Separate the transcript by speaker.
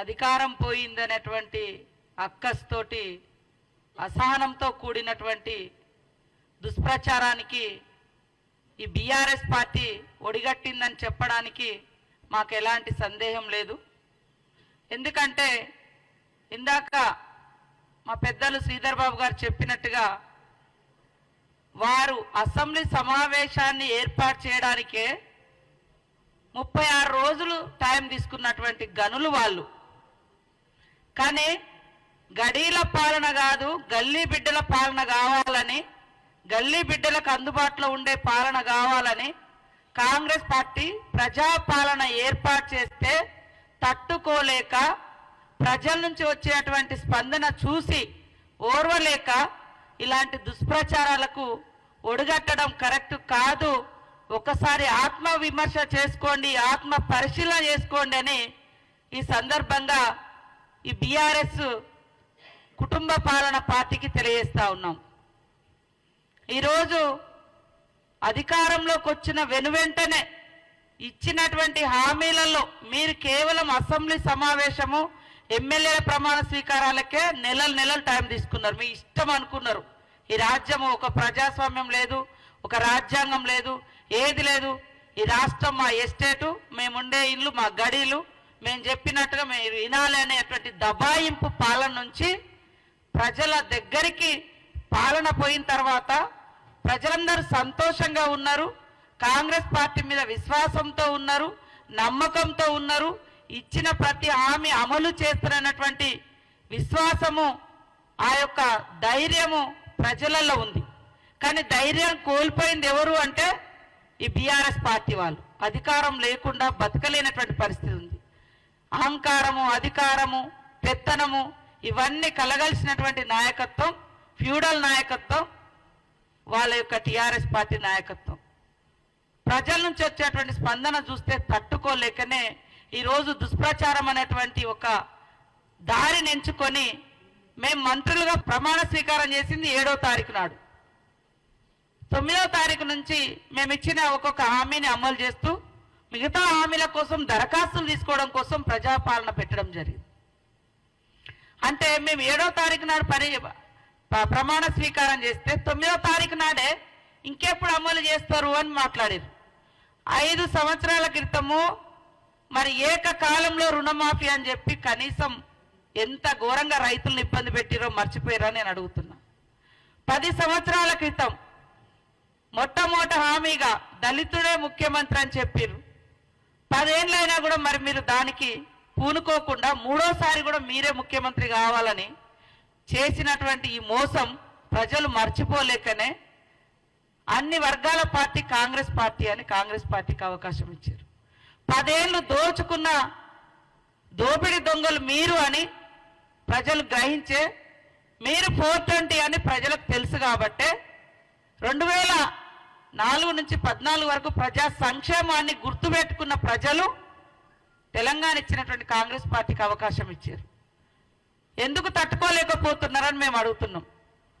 Speaker 1: అధికారం పోయిందనేటువంటి అక్కస్తోటి అసహనంతో కూడినటువంటి దుష్ప్రచారానికి ఈ బీఆర్ఎస్ పార్టీ ఒడిగట్టిందని చెప్పడానికి మాకు ఎలాంటి సందేహం లేదు. ఎందుకంటే ఇందాక మా పెద్దలు శ్రీధర్ బాబు గారు చెప్పినట్టుగా వారు అసెంబ్లీ సమావేశాన్ని ఏర్పాటు చేయడానికే ముప్పై ఆరు రోజులు టైం తీసుకున్నటువంటి గనులు వాళ్ళు. కానీ గడీల పాలన కాదు గల్లీ బిడ్డల పాలన కావాలని గల్లీ బిడ్డలకు అందుబాటులో ఉండే పాలన కావాలని కాంగ్రెస్ పార్టీ ప్రజాపాలన ఏర్పాటు చేస్తే తట్టుకోలేక ప్రజల నుంచి వచ్చేటువంటి స్పందన చూసి ఓర్వలేక ఇలాంటి దుష్ప్రచారాలకు ఒడిగట్టడం కరెక్ట్ కాదు. ఒకసారి ఆత్మ విమర్శ చేసుకోండి ఆత్మ పరిశీలన చేసుకోండి అని ఈ సందర్భంగా ఈ బీఆర్ఎస్ కుటుంబ పాలన పార్టీకి తెలియజేస్తా ఉన్నాం. ఈరోజు అధికారంలోకి వచ్చిన వెనువెంటనే ఇచ్చినటువంటి హామీలలో మీరు కేవలం అసెంబ్లీ సమావేశము ఎమ్మెల్యేల ప్రమాణ స్వీకారాలకే నెలలు నెలలు టైం తీసుకున్నారు. మీ ఇష్టం అనుకున్నారు. ఈ రాజ్యం ఒక ప్రజాస్వామ్యం లేదు ఒక రాజ్యాంగం లేదు ఏది లేదు. ఈ రాష్ట్రం మా ఎస్టేటు మేముండే ఇల్లు మా గడీలు మేము చెప్పినట్టుగా మేము వినాలి అనేటువంటి దబాయింపు పాలన నుంచి ప్రజల దగ్గరికి పాలన పోయిన తర్వాత ప్రజలందరూ సంతోషంగా ఉన్నారు. కాంగ్రెస్ పార్టీ మీద విశ్వాసంతో ఉన్నారు నమ్మకంతో ఉన్నారు. ఇచ్చిన ప్రతి హామీ అమలు చేస్తున్నటువంటి విశ్వాసము ఆ యొక్క ధైర్యము ప్రజలలో ఉంది. కానీ ధైర్యం కోల్పోయింది ఎవరు అంటే ఈ బీఆర్ఎస్ పార్టీ వాళ్ళు. అధికారం లేకుండా బతకలేనటువంటి పరిస్థితి ఉంది. అహంకారము అధికారము పెత్తనము ఇవన్నీ కలగలిసినటువంటి నాయకత్వం ఫ్యూడల్ నాయకత్వం వాళ్ళ యొక్క టీఆర్ఎస్ పార్టీ నాయకత్వం. ప్రజల నుంచి వచ్చేటువంటి స్పందన చూస్తే తట్టుకోలేకనే ఈరోజు దుష్ప్రచారం అనేటువంటి ఒక దారిని ఎంచుకొని మేము మంత్రులుగా ప్రమాణ స్వీకారం చేసింది ఏడో తారీఖు నాడు. తొమ్మిదవ తారీఖు నుంచి మేము ఇచ్చిన ఒక్కొక్క హామీని అమలు చేస్తూ మిగతా హామీల కోసం దరఖాస్తులు తీసుకోవడం కోసం ప్రజాపాలన పెట్టడం జరిగింది. అంటే మేము ఏడో తారీఖు నాడు పరి ప్రమాణ స్వీకారం చేస్తే తొమ్మిదో తారీఖు నాడే ఇంకెప్పుడు అమలు చేస్తారు అని మాట్లాడారు. ఐదు సంవత్సరాల క్రితము మరి ఏకకాలంలో రుణమాఫీ అని చెప్పి కనీసం ఎంత ఘోరంగా రైతులను ఇబ్బంది పెట్టిరో మర్చిపోయారని నేను అడుగుతున్నా. పది సంవత్సరాల క్రితం మొట్టమొదటి హామీగా దళితుడే ముఖ్యమంత్రి అని చెప్పిర్రు. పదేళ్ళైనా కూడా మరి మీరు దానికి పూనుకోకుండా మూడోసారి కూడా మీరే ముఖ్యమంత్రి కావాలని చేసినటువంటి ఈ మోసం ప్రజలు మర్చిపోలేకనే అన్ని వర్గాల పార్టీ కాంగ్రెస్ పార్టీ అని కాంగ్రెస్ పార్టీకి అవకాశం ఇచ్చారు. పదేళ్ళు దోచుకున్న దోపిడి దొంగలు మీరు అని ప్రజలు గ్రహించే మీరు ఫోర్ ట్వంటీ అని ప్రజలకు తెలుసు కాబట్టే రెండు వేల నాలుగు నుంచి పద్నాలుగు వరకు ప్రజా సంక్షేమాన్ని గుర్తుపెట్టుకున్న ప్రజలు తెలంగాణ ఇచ్చినటువంటి కాంగ్రెస్ పార్టీకి అవకాశం ఇచ్చారు. ఎందుకు తట్టుకోలేకపోతున్నారని మేము అడుగుతున్నాం.